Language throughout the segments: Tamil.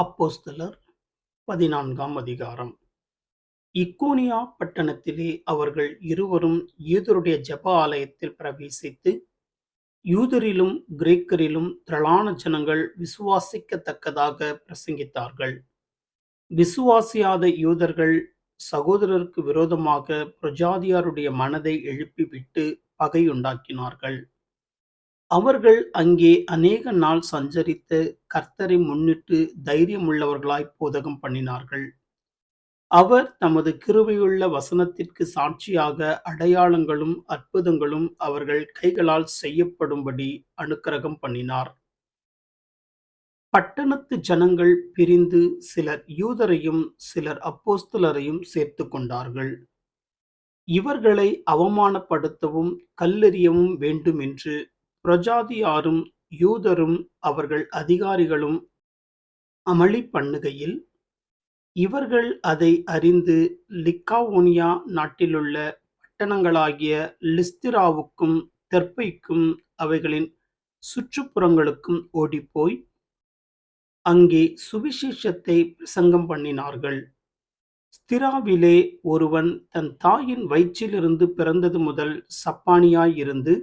அப்போஸ்தலர் பதினான்காம் அதிகாரம். இக்கோனியா பட்டணத்திலே அவர்கள் இருவரும் யூதருடைய ஜெப ஆலயத்தில் பிரவேசித்து, யூதரிலும் கிரேக்கரிலும் திரளான ஜனங்கள் விசுவாசிக்கத்தக்கதாக பிரசங்கித்தார்கள். விசுவாசியாத யூதர்கள் சகோதரருக்கு விரோதமாக பிரஜாதியாருடைய மனதை எழுப்பிவிட்டு பகையுண்டாக்கினார்கள். அவர்கள் அங்கே அநேக நாள் சஞ்சரித்து கர்த்தரை முன்னிட்டு தைரியமுள்ளவர்களாய் போதகம் பண்ணினார்கள். அவர் தமது கிருவையுள்ள வசனத்திற்கு சாட்சியாக அடையாளங்களும் அற்புதங்களும் அவர்கள் கைகளால் செய்யப்படும்படி அனுக்கிரகம் பண்ணினார். பட்டணத்து ஜனங்கள் பிரிந்து சிலர் யூதரையும் சிலர் அப்போஸ்தலரையும் சேர்த்து கொண்டார்கள். இவர்களை அவமானப்படுத்தவும் கல்லெறியவும் வேண்டுமென்று பிரஜாதியாரும் யூதரும் அவர்கள் அதிகாரிகளும் அமளி பண்ணுகையில் இவர்கள் அதை அறிந்து லிக்காவோனியா நாட்டிலுள்ள பட்டணங்களாகிய லிஸ்திராவுக்கும் தெற்பைக்கும் அவைகளின் சுற்றுப்புறங்களுக்கும் ஓடிப்போய் அங்கே சுவிசேஷத்தை பிரசங்கம் பண்ணினார்கள். ஸ்திராவிலே ஒருவன் தன் தாயின் வயிற்றிலிருந்து பிறந்தது முதல் சப்பானியாயிருந்து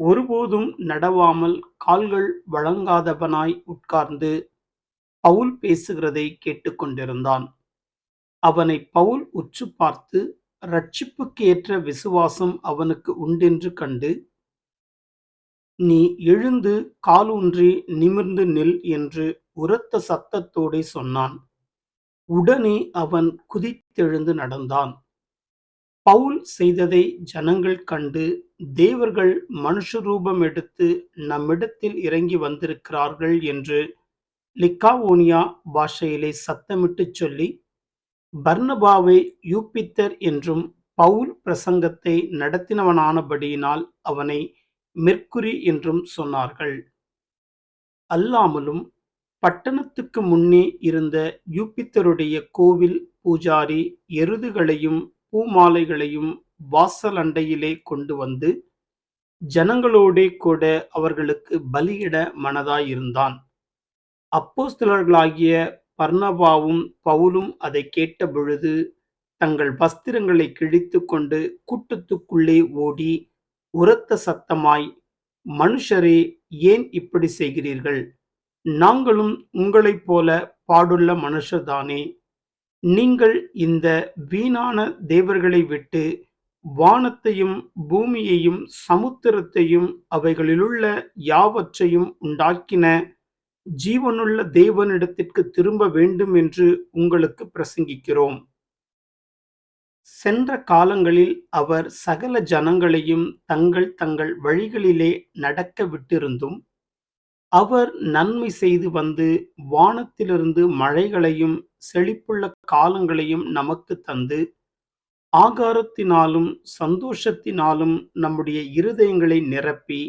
ஒருபோதும் நடவாமல் கால்கள் வழங்காதவனாய் உட்கார்ந்து பவுல் பேசுகிறதை கேட்டுக்கொண்டிருந்தான். அவனை பவுல் உற்று பார்த்து ரட்சிப்புக்கு ஏற்ற விசுவாசம் அவனுக்கு உண்டென்று கண்டு நீ எழுந்து காலூன்றி நிமிர்ந்து நில் என்று உரத்த சத்தத்தோடே சொன்னான். உடனே அவன் குதித்தெழுந்து நடந்தான். பவுல் செய்ததை ஜனங்கள் கண்டு தேவர்கள் மனுஷரூபம் எடுத்து நம்மிடத்தில் இறங்கி வந்திருக்கிறார்கள் என்று லிக்காவோனியா பாஷையிலே சத்தமிட்டுச் சொல்லி பர்னபாவை யூப்பித்தர் என்றும் பவுல் பிரசங்கத்தை நடத்தினவனானபடியினால் அவனை மெர்க்குரி என்றும் சொன்னார்கள். அல்லாமலும் பட்டணத்துக்கு முன்னே இருந்த யூப்பித்தருடைய கோவில் பூஜாரி எருதுகளையும் பூமாலைகளையும் வாசலண்டையிலே கொண்டு வந்து ஜனங்களோடே கூட அவர்களுக்கு பலியிட மனதாயிருந்தான். அப்போஸ்தலர்களாகிய பர்ணபாவும் பவுலும் அதை கேட்டபொழுது தங்கள் வஸ்திரங்களை கிழித்து கொண்டு கூட்டத்துக்குள்ளே ஓடி உரத்த சத்தமாய் மனுஷரே ஏன் இப்படி செய்கிறீர்கள் நாங்களும் உங்களைப் போல பாடுள்ள மனுஷர்தானே நீங்கள் இந்த வீணான தேவர்களை விட்டு வானத்தையும் பூமியையும் சமுத்திரத்தையும் அவைகளிலுள்ள யாவற்றையும் உண்டாக்கின ஜீவனுள்ள தேவனிடத்திற்கு திரும்ப வேண்டும் என்று உங்களுக்கு பிரசங்கிக்கிறோம். சென்ற காலங்களில் அவர் சகல ஜனங்களையும் தங்கள் தங்கள் வழிகளிலே நடக்க விட்டிருந்தும் அவர் நன்மை செய்து வந்து வானத்திலிருந்து மழைகளையும் செழிப்புள்ள காலங்களையும் நமக்கு தந்து ஆகாரத்தினாலும் சந்தோஷத்தினாலும் நம்முடைய இருதயங்களை நிரப்பி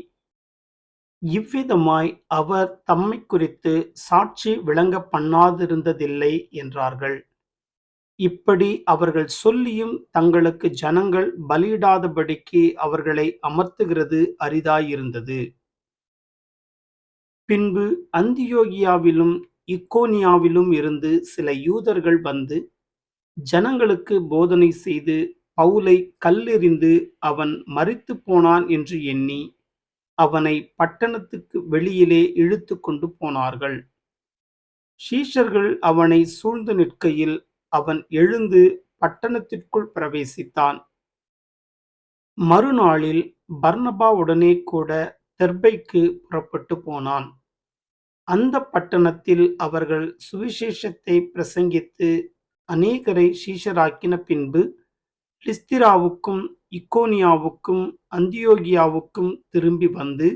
இவ்விதமாய் அவர் தம்மை குறித்து சாட்சி விளங்க பண்ணாதிருந்ததில்லை என்றார்கள். இப்படி அவர்கள் சொல்லியும் தங்களுக்கு ஜனங்கள் பலியிடாதபடிக்கு அவர்களை அமர்த்துகிறது அரிதாயிருந்தது. பின்பு அந்தியோகியாவிலும் இக்கோனியாவிலும் இருந்து சில யூதர்கள் வந்து ஜனங்களுக்கு போதனை செய்து பவுலை கல்லெறிந்து அவன் மரித்துப் போனான் என்று எண்ணி அவனை பட்டணத்துக்கு வெளியிலே இழுத்து கொண்டு போனார்கள். சீஷர்கள் அவனை சூழ்ந்து நிற்கையில் அவன் எழுந்து பட்டணத்திற்குள் பிரவேசித்தான். மறுநாளில் பர்னபாவுடனே கூட தெர்பைக்கு புறப்பட்டு போனான். அந்த பட்டணத்தில் அவர்கள் சுவிசேஷத்தை பிரசங்கித்து அநேகரை சீஷராக்கின பின்பு லிஸ்திராவுக்கும் இக்கோனியாவுக்கும் அந்தியோகியாவுக்கும் திரும்பி வந்து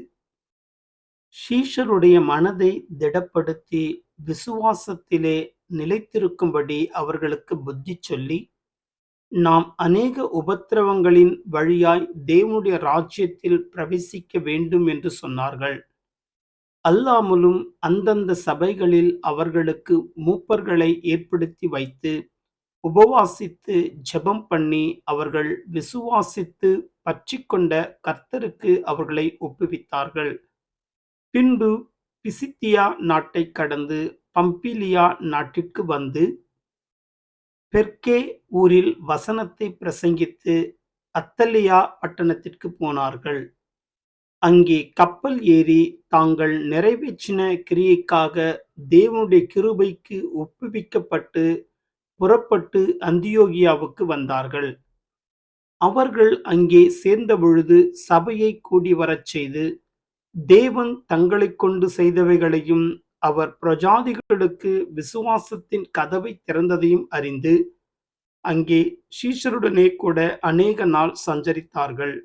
ஷீஷருடைய மனதை திடப்படுத்தி விசுவாசத்திலே நிலைத்திருக்கும்படி அவர்களுக்கு புத்தி சொல்லி நாம் அநேக உபத்திரவங்களின் வழியாய் தேவனுடைய ராஜ்யத்தில் பிரவேசிக்க வேண்டும் என்று சொன்னார்கள். அல்லாமலும் அந்தந்த சபைகளில் அவர்களுக்கு மூப்பர்களை ஏற்படுத்தி வைத்து உபவாசித்து ஜெபம் பண்ணி அவர்கள் விசுவாசித்து பற்றிக்கொண்ட கர்த்தருக்கு அவர்களை ஒப்புவித்தார்கள். பின்பு பிசித்தியா நாட்டைக் கடந்து பம்பிலியா நாட்டிற்கு வந்து பெர்கே ஊரில் வசனத்தை பிரசங்கித்து அத்தலியா பட்டணத்திற்கு போனார்கள் அங்கே கப்பல் ஏறி தாங்கள் நிறைவேற்றின கிரியைக்காக தேவனுடைய கிருபைக்கு ஒப்புவிக்கப்பட்டு புறப்பட்டு அந்தியோகியாவுக்கு வந்தார்கள். அவர்கள் அங்கே சேர்ந்தபொழுது சபையை கூடி வரச் செய்து தேவன் தங்களை கொண்டு செய்தவைகளையும் அவர் பிரஜாதிகளுக்கு விசுவாசத்தின் கதவை திறந்ததையும் அறிந்து அங்கே சீஷருடனே கூட அநேக நாள் சஞ்சரித்தார்கள்.